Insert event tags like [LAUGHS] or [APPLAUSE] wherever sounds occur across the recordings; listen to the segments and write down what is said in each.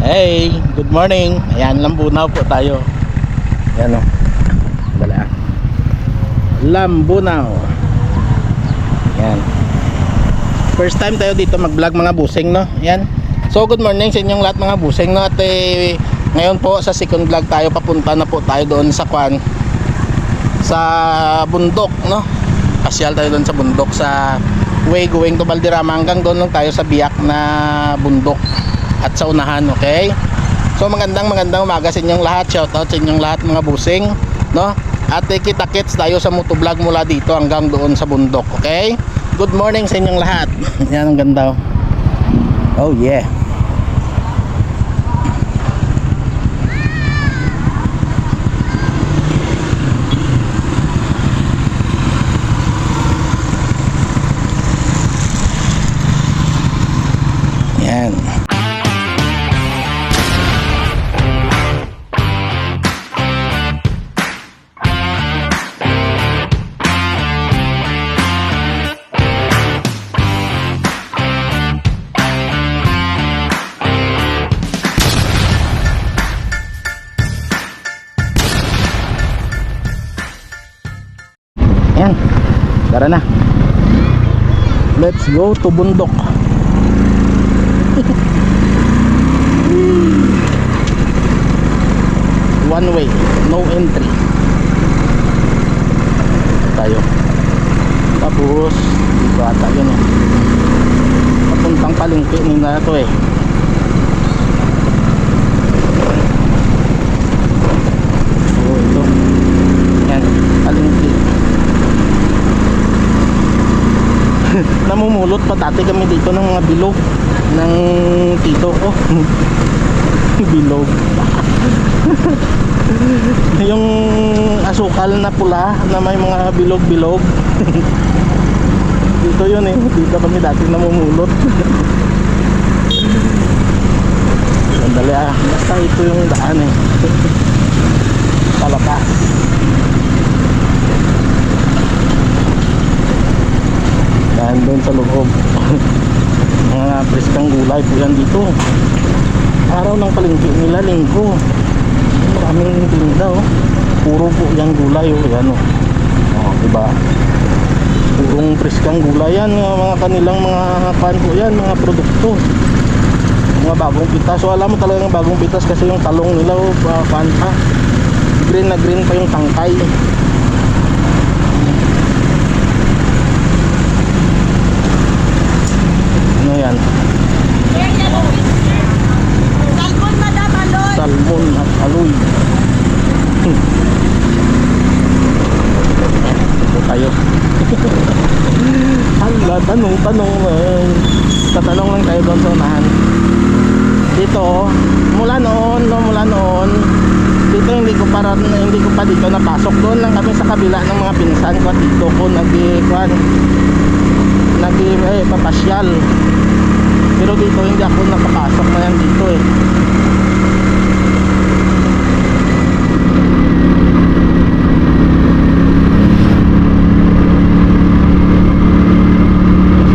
Hey, good morning. Ayan, Lambunaw po tayo. Ayan o. Dali ah. Lambunaw. Ayan. First time tayo dito mag-vlog mga busing, no? Ayan. So, good morning sa inyong lahat mga busing, no? At eh, ngayon po sa second vlog tayo, papunta na po tayo doon sa Kwan. Sa bundok, no? Pasyal tayo doon sa bundok sa way going to Valderrama hanggang doon lang tayo sa biyak na bundok at sa unahan, okay? So magandang magandang umaga sa inyong lahat. Shout out sa inyong lahat mga busing, no? At kita-kits tayo sa motovlog mula dito hanggang doon sa bundok, okay? Good morning sa inyong lahat. [LAUGHS] Yan ang ganda. oh. Oh yeah. Go to bundok. [LAUGHS] One way, no entry. Tayo. Tapos, dito ata yun eh. Papuntang palengke nila to eh. So, ito. Yan, palengke. Namumulot pa. Dati kami dito ng mga bilog. Ng tito ko. [LAUGHS] Bilog. [LAUGHS] Yung asukal na pula na may mga bilog-bilog. [LAUGHS] Dito yun eh. Dito kami dati namumulot. Sandali ah. Basta ito yung daan eh. Palapas dahil doon sa loob. [LAUGHS] Mga preskang gulay po yan dito. Araw ng palengke nila linggo. Maraming tinda oh. Puro po yan gulay oh yan oh, oh diba? Purong preskang gulay yan mga, kanilang mga pan po yan mga produkto. Mga bagong pitas. So alam mo talagang bagong pitas kasi yung talong nila oh pa- pan pa. Green na green pa yung tangkay ano yan Salmon, Madam Aloy. salmon at aloy. Ito tayo. [LAUGHS] Hala tanong tanong lang tatanong lang tayo doon sa unahan. Dito mula noon no, mula noon dito hindi ko para hindi ko pa dito napasok. Doon lang kami sa kabila ng mga pinsan ko at dito ko nagi kwan nagi eh, papasyal pero dito hindi ako nakapasok na yan dito eh.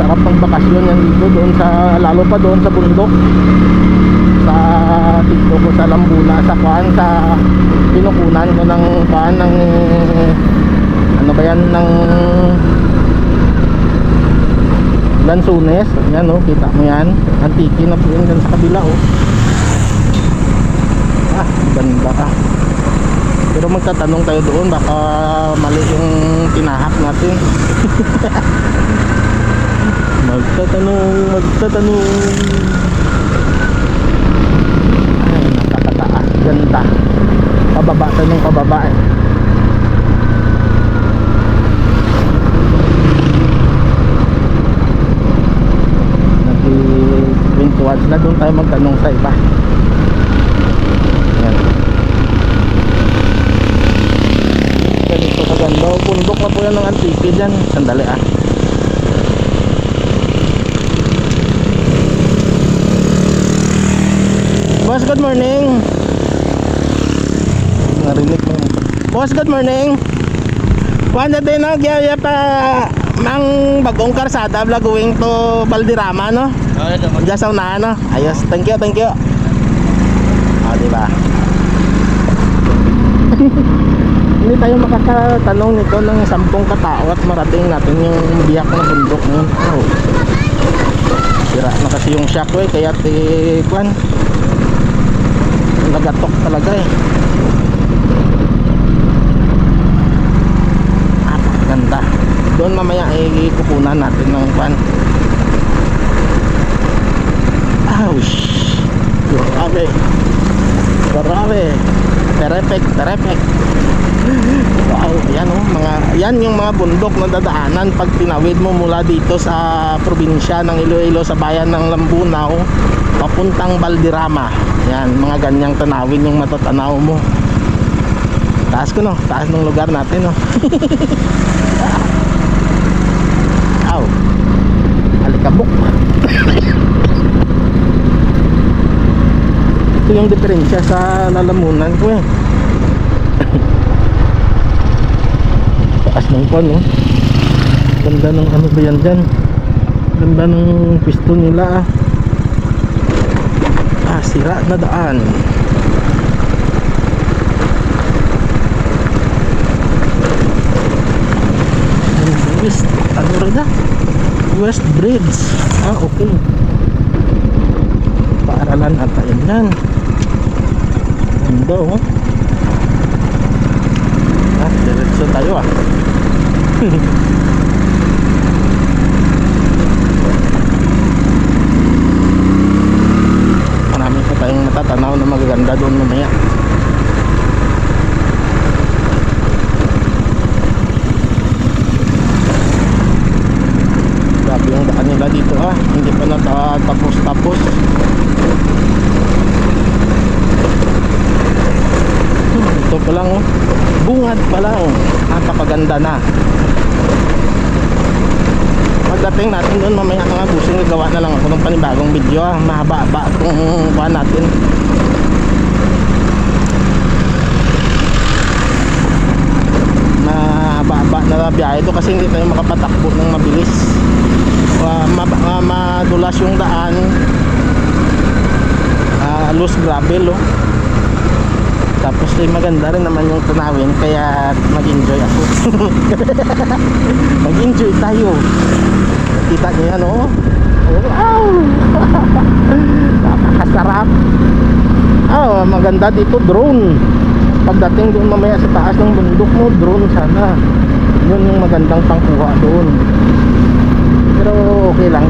Sarap ng bakasyon yan dito doon sa lalo pa doon sa bundok. Sa dito ko sa Lambuna sa kuan sa pinukunan ko ng kuan ng ano ba yan ng Lansunes yan oh kita mo yan antiki na po yan sa kabila oh ah ganda ah pero magtatanong tayo doon baka mali yung tinahak natin [LAUGHS] Magtatanong, magtatanong. Ay, nakakataas. Ganda. Pababa tayo ng pababa eh. Nag-wintuads na doon tayo magtanong sa iba. Yan. Ganito kaganda. Bundok na po yan ng antike dyan. Sandali ah. Boss, good morning. Narinig mo. Boss, good morning. Kuha din no, kaya pa mang bagong karsada vlog going to Valderrama no. Diyan sa unahan no. Ayos, thank you, thank you. di ba? [LAUGHS] Hindi tayo makakatanong nito ng sampung katao at marating natin yung biyak na bundok na yun. Oh. Sira na kasi yung shockwave kaya eh, kwan. Nagatok talaga eh. Ah, ganda. Doon mamaya ay kukunan natin ng kwan. Ouch! Grabe! Grabe! Perfect, perfect! Wow, yan oh, mga yan yung mga bundok na dadaanan pag tinawid mo mula dito sa probinsya ng Iloilo sa bayan ng Lambunaw papuntang Baldirama. Yan, mga ganyang tanawin yung matatanaw mo. Taas ko no, taas ng lugar natin no. [LAUGHS] Aw. Ito yung diferensya sa lalamunan ko eh. [COUGHS] taas ng kwan oh. ganda ng ano ba yan dyan? Ganda ng piston nila ah. Ah sira na daan. West ano rin na? West bridge. Ah okay. Paaralan ata yan yan ganda oh Ah, diretso tayo ah. [LAUGHS] Marami pa tayong matatanaw na magaganda doon mamaya. Grabe yung daan nila dito ah. Hindi pa natapos-tapos. Ito pa lang oh. Bungad pa lang. Napakaganda na. Pagdating natin doon mamaya mga busing gawa na lang ako ng panibagong video ah. Mahaba-haba itong buwan natin. Mahaba-haba na biyahe ito kasi hindi tayo makapatakbo ng mabilis. Uh, ma- ma- madulas yung daan. Ah, loose gravel oh. Tapos eh, maganda rin naman yung tunawin kaya mag-enjoy ako. [LAUGHS] mag-enjoy tayo. Kita niyo yan oh. Wow! [LAUGHS] Napakasarap. Ah, maganda dito drone. Pagdating doon mamaya sa taas ng bundok mo, drone sana. Yun yung magandang pangkuha doon. Pero okay lang.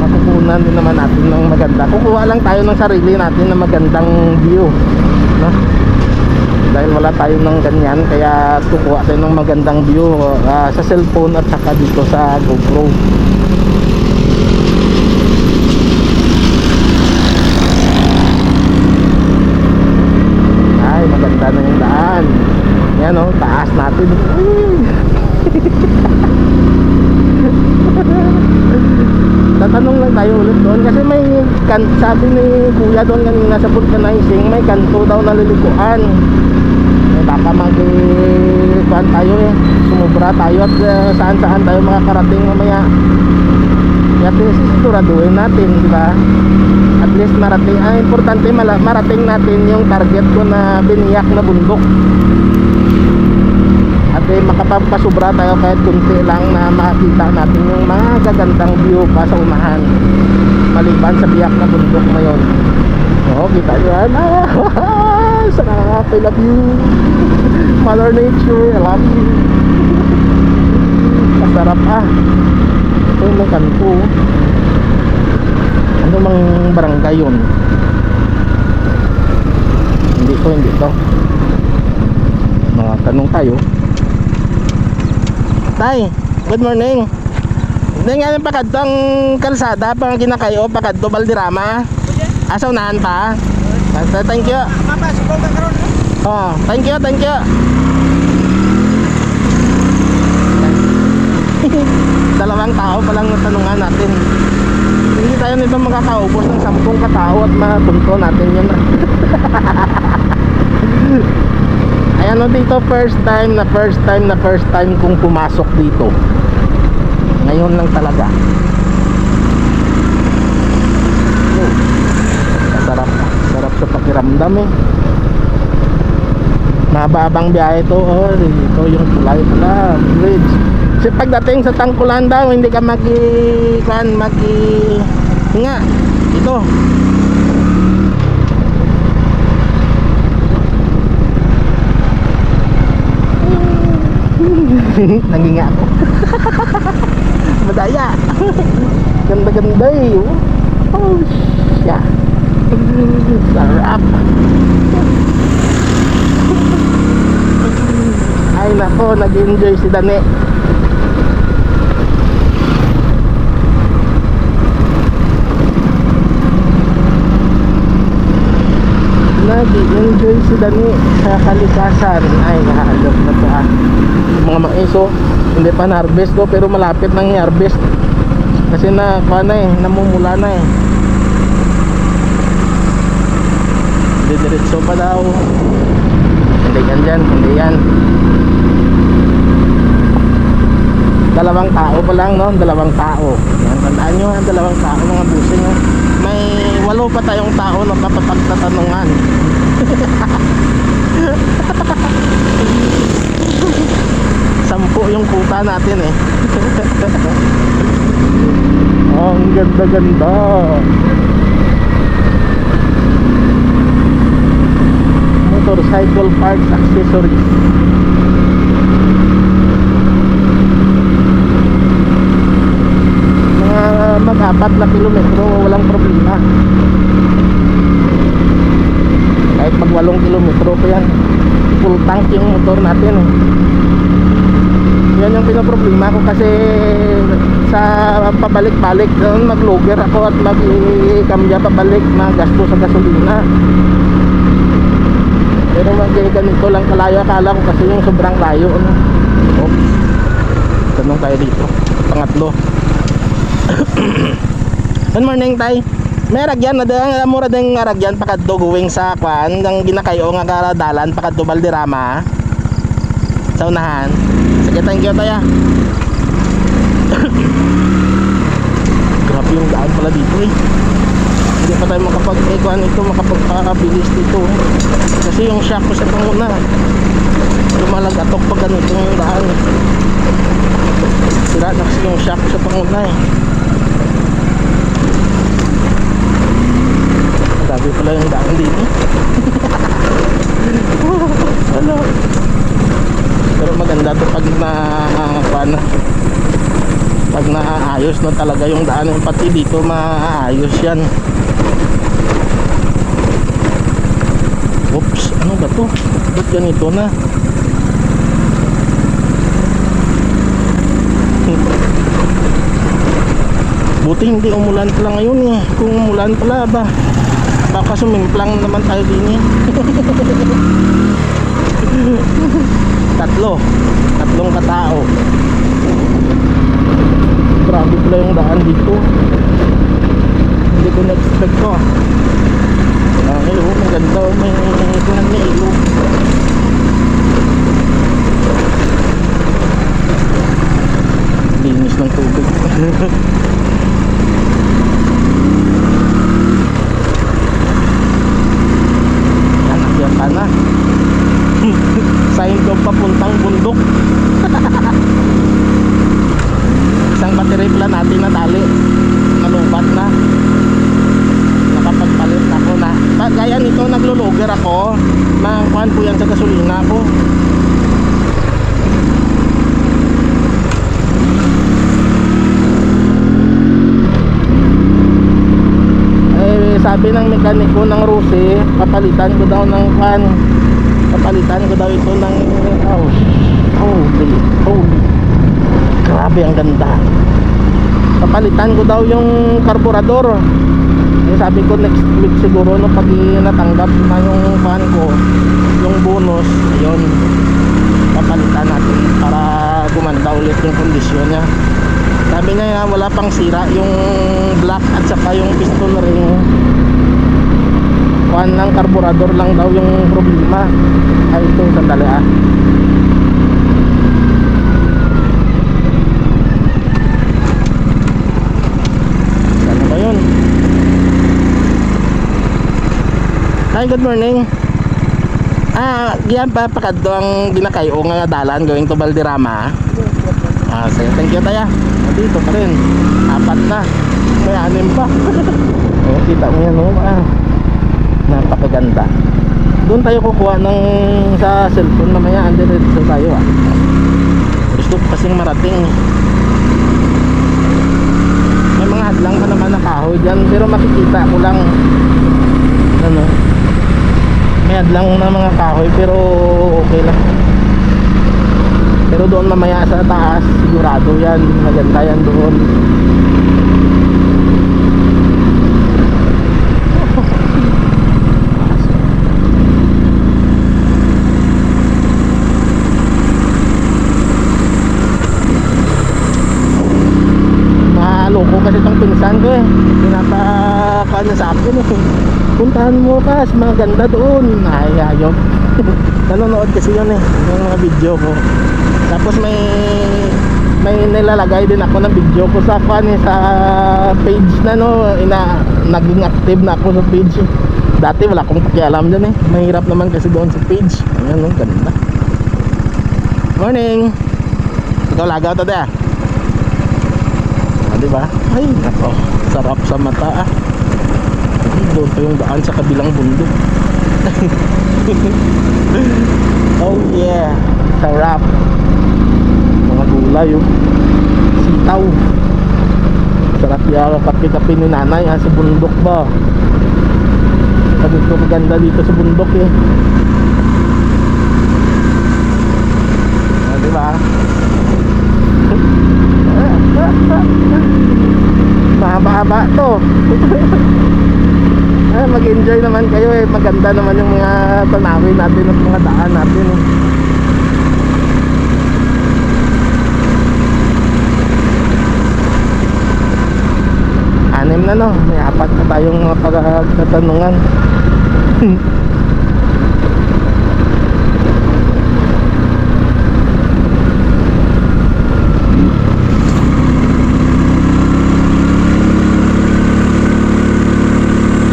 makukunan din naman natin ng maganda kukuha lang tayo ng sarili natin na magandang view no? Dahil wala tayo ng ganyan kaya kukuha tayo ng magandang view ah, sa cellphone at saka dito sa GoPro. Ay maganda na yung daan. Yan o taas natin. [LAUGHS] Tatanong lang tayo ulit doon kasi may kan sabi ni kuya doon kanina sa vulcanizing may kanto daw na lilikuan. eh, baka mag kuhan tayo eh. Sumubra tayo at uh, saan saan tayo makakarating mamaya. Kaya sisiguraduhin natin di ba? At least marating ang importante mala- marating natin yung target ko na biniyak na bundok. at eh, makapapasubra tayo kahit kunti lang na makakita natin yung mga gagandang view pa sa unahan. Maliban sa biyak na bundok na yun oo kita nyo yan. Ah, [LAUGHS] sarap I love you. [LAUGHS] Mother nature I love you. [LAUGHS] Masarap ah. Ito yung may kanto. Ano mang barangay yun? Hindi to hindi to. Mga tanong tayo Tay, good morning. Hindi nga yung pakadtong kalsada pang kinakayo, pakadto Baldirama. Asa unahan pa? Basta, Thank you. Mapasok ko ka karon. Oh, thank you, thank you. [LAUGHS] Dalawang tao pa lang natanungan natin. Hindi tayo nito makakaubos ng sampung katao at mapunto natin yun. [LAUGHS] Ayan o dito first time na first time na first time kong pumasok dito. Ngayon lang talaga. Oh. kami. Mababang biyahe to. Oh, ito yung tulay pala. Bridge. Kasi pagdating sa Tangkulan daw, hindi ka magi... Kan, magi... Nga. Ito. [LAUGHS] Nanginga ako. [LAUGHS] Madaya. [LAUGHS] Ganda-ganda eh. Oh, siya. Sarap. Ay nako, nag-enjoy si Dane. Nag-enjoy si Dani sa kalikasan. Ay, nahalap na to ah. Mga maiso, hindi pa na-harvest ko pero malapit nang i-harvest. Kasi na, kuha na eh, namumula na eh. Didiretso pa daw. Hindi yan dyan, hindi yan. Dalawang tao pa lang, no? Dalawang tao. Yan, tandaan nyo, ang dalawang tao, mga busing. ha? May walo pa tayong tao na mapapagtatanungan. [LAUGHS] Sampu yung puta natin eh. [LAUGHS] oh, ang ganda-ganda. Motorcycle parts accessories. Mga mag-apat na kilometro, walang problema. Kahit mag walong kilometro pa yan. Full tank yung motor natin. eh. Yan yung pinaproblema ko kasi sa pabalik-balik noon mag-logger ako at mag-kambya pabalik magasto sa gasolina. Pero mag ganito lang kalayo akala ko kasi yung sobrang layo. Ano? Oops. Tanong tayo dito. Pangatlo. [COUGHS] Good morning, Tay. May ragyan na dang mura ding ragyan pakadto going sa kwan ng ginakayo nga karadalan pakadto Balderrama. Sa unahan. Sige, thank you, Tay. ah. [COUGHS] Grabe yung daan pala dito eh. Hindi pa tayo makapag eh, kuhan ito, makapagpakabilis dito. Kasi yung shock ko sa panguna. Lumalagatok pag ganito yung daan. Sira na kasi yung shock sa panguna eh. Grabe pala yung daan dito. [LAUGHS] Ano? Pero maganda to pag na na pag naaayos na talaga yung daan pati dito maaayos yan. Oops ano ba to? Ba't ganito na? [LAUGHS] Buti hindi umulan pala ngayon eh. Kung umulan pala ba baka sumimplang naman tayo din eh. [LAUGHS] Tatlo. Tatlong katao. Grabe pala yung daan dito. Hindi ko na-expect ko ah. Hello maganda oh, may kuhan na ilog linis ng tubig [LAUGHS] yan akyat ka na sign daw papuntang bundok isang battery pala natin na tali nalubat na nakapagpalit na ako na Pa- gaya nito nagluluger ako nangkuhan po yan sa gasolina ko eh sabi ng mekaniko ng Rusi papalitan ko daw ng kan papalitan ko daw ito ng oh, holy holy grabe ang ganda. Papalitan ko daw yung karburador. Eh, sabi ko next week siguro no pag natanggap na yung fan ko yung bonus yun papalitan natin para gumanda ulit yung kondisyon niya. Sabi niya wala pang sira yung black at saka yung piston ring kuhan ng karburador lang daw yung problema ay ito sandali ah ano ba yun Hi, good morning. Ah, yan pa pakadto ang ginakayo nga dalan going to Valderrama. Ah, sige, thank you taya. Ah, Dito pa rin. Apat na. May anim pa. [LAUGHS] oh, kita mo yan, oh. Ah, napakaganda. Doon tayo kukuha ng sa cellphone mamaya. Andito dito tayo, ah. Gusto kasing marating. May mga hadlang pa naman na kahoy dyan. Pero makikita ko lang. Ano? May hadlang na mga kahoy pero okay lang. Pero doon mamaya sa taas, sigurado yan. Maganda yan doon. Kasi itong pinsan ko eh. Pinapakanya sa akin eh. Puntahan mo kas, maganda doon. Ay, ayaw. [LAUGHS] Nanonood kasi yun eh, yung mga video ko. Tapos may may nilalagay din ako ng video ko sa fan eh, sa page na no, ina, naging active na ako sa page. Dati wala akong pakialam dyan eh. Mahirap naman kasi doon sa page. Ayan, no, ganda. Morning! Ikaw lagaw to ah. Ah, di ba? Ay, nako. Sarap sa mata ah. Doon pa yung daan sa kabilang bundok. [LAUGHS] oh yeah. Sarap. Mga gulay oh. Sitaw. Sarap yung kape-kape ni nanay ha, sa bundok ba. Sabi ko maganda dito sa bundok eh. Ah, di ba? Mahaba-haba to. [LAUGHS] ah, mag-enjoy naman kayo eh. Maganda naman yung mga tanawin natin at mga daan natin eh. Anim na no. May apat na tayong mga pagkatanungan. [LAUGHS]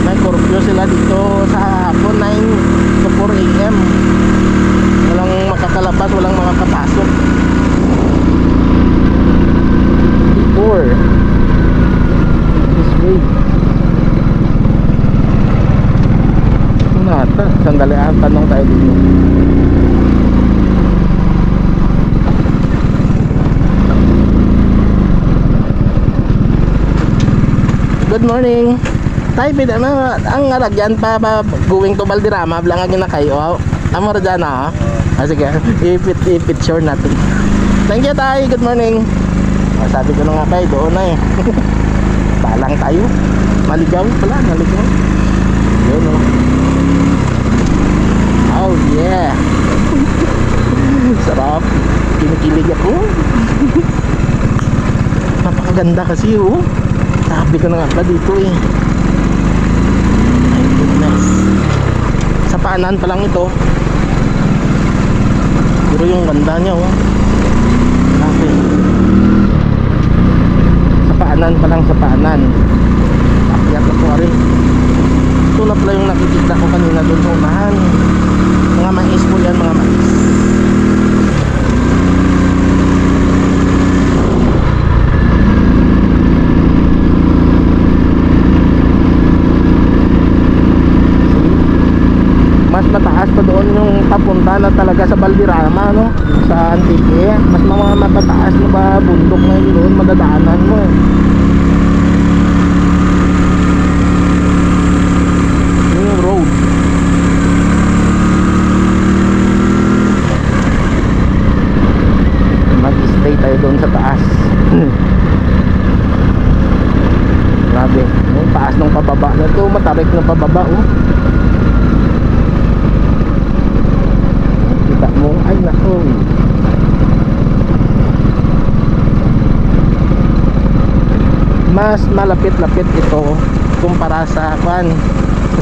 may curfew sila dito sa hapon 9 to 4 a.m. Walang makakalabas, walang makakapasok. Before this way. Ito na ata. Sandali ah, tanong tayo dito. Good morning. Tay, pida na ang aragyan pa pa going to Valderrama blangan na kayo. Amo ra dyan ah. Ah, sige, [LAUGHS] ipit ipit sure natin. Thank you tay, good morning. Ah, sabi ko na nga tay, doon na eh. [LAUGHS] Balang tayo. Maligaw pala, maligaw. Yun oh. Oh yeah. [LAUGHS] Sarap. Kinikilig ako. Napakaganda kasi oh. Sabi ko na nga pala dito eh. Sa paanan pa lang ito. Pero yung ganda niya oh. Grabe. Sa paanan pa lang sa paanan. Akyat na po rin. Na pala yung nakikita ko kanina doon sa unahan. Mga mais po yan mga mais. mas pa doon yung papunta na talaga sa Valderrama no? Sa Antique. Mas mga matataas na ba bundok na yun doon? Madadaanan mo eh. Road. Mag-stay tayo doon sa taas. [CLEARS THROAT] Grabe. Yung taas ng pababa. Na to matarik ng pababa oh kita mo ay nako mas malapit-lapit ito kumpara sa kwan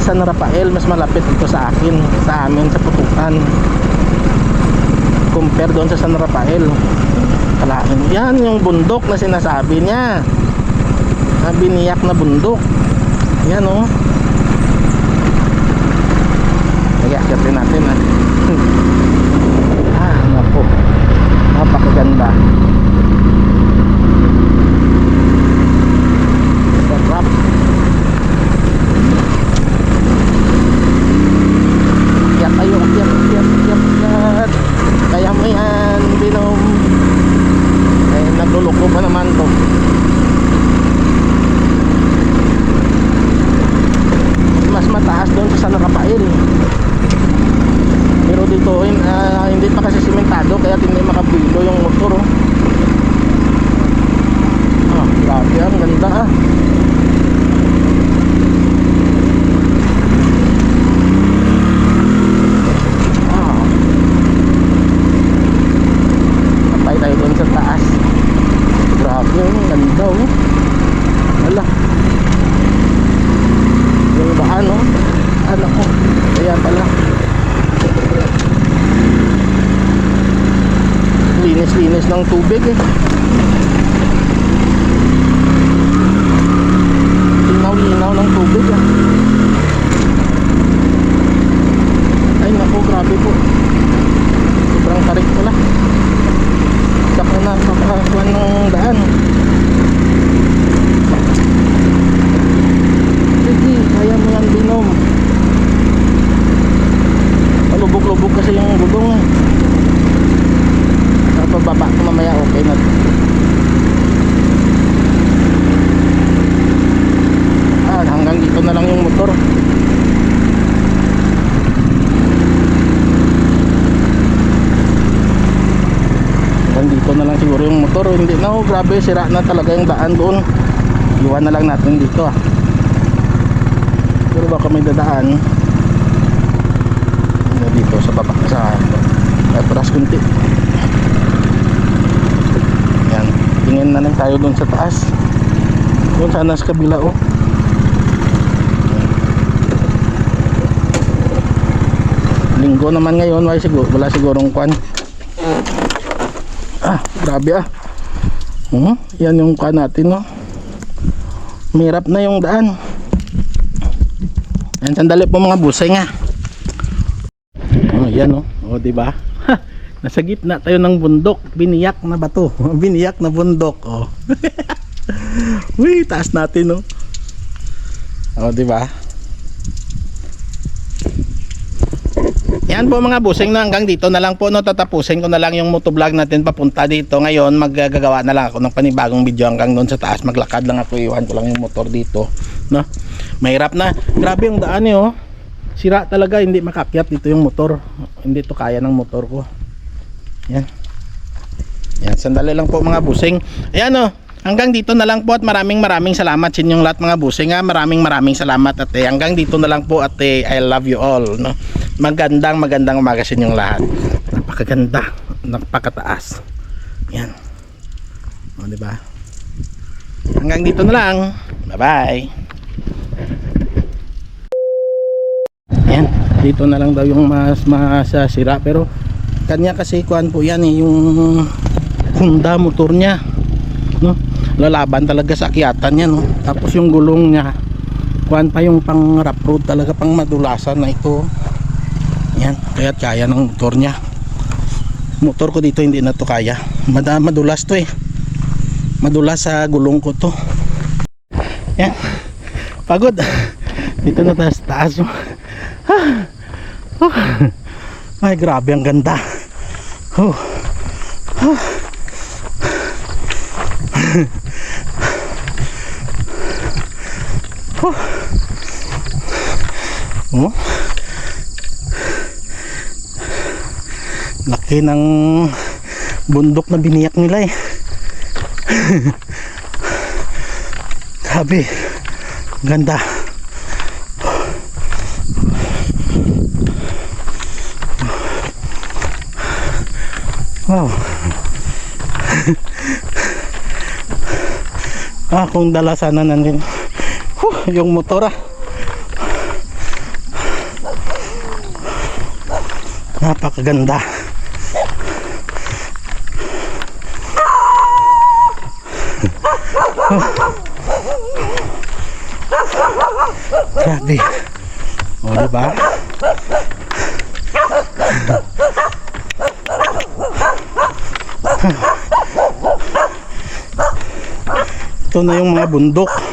sa San Rafael mas malapit ito sa akin sa amin sa putukan compare doon sa San Rafael kalahin yan yung bundok na sinasabi niya na biniyak na bundok yan oh Akyatin natin ha. [LAUGHS] ah, naku. Napakaganda. Grabe, sira na talaga yung daan doon. Iwan na lang natin dito ah. Pero baka may dadaan na dito sa baba sa atras kunti. Yan. Tingin na lang tayo doon sa taas. Doon sana sa kabila oh. Linggo naman ngayon, wala siguro, wala sigurong kwan. Ah, grabe ah. Hmm, yan yung kwan natin no. Mirap na yung daan. Yan, sandali po mga busay nga. Oh, yan oh. Oh, di ba? Nasa gitna tayo ng bundok, biniyak na bato, [LAUGHS] biniyak na bundok, oh. [LAUGHS] Uy, taas natin oh. Oh, di ba? Yan po mga busing no, hanggang dito na lang po no, tatapusin ko na lang yung motovlog natin papunta dito. Ngayon, maggagawa na lang ako ng panibagong video hanggang doon sa taas. Maglakad lang ako, iwan ko lang yung motor dito, no. Mahirap na. Grabe yung daan eh, oh. Sira talaga, hindi makakyat dito yung motor. Hindi to kaya ng motor ko. Yan. Yan, sandali lang po mga busing. Ayan oh. Hanggang dito na lang po at maraming maraming salamat sa inyong lahat mga busing ha. Maraming maraming salamat at eh, hanggang dito na lang po at eh, I love you all no. Magandang magandang umaga sa inyong lahat. Napakaganda, napakataas. Yan. O di ba? Hanggang dito na lang. Bye-bye. Yan, dito na lang daw yung mas masasira pero kanya kasi kuan po yan eh, yung Honda motor niya. No? Lalaban talaga sa akyatan niya no. Tapos yung gulong niya kuan pa yung pang rough road talaga pang madulasan na ito. Yan, kaya kaya ng motor niya. Motor ko dito hindi na to kaya. Mad madulas to eh. Madulas sa gulong ko to. Yan. Pagod. Dito na taas taas. oh. Ay, grabe ang ganda. Oh. Oh. Oh. Oh. Laki ng bundok na biniyak nila eh. [LAUGHS] Grabe. Ganda. Wow. [LAUGHS] ah, kung dala sana nandun. Huh, yung motor ah. Napakaganda. Grabe. O, oh, diba? Ito na yung mga bundok.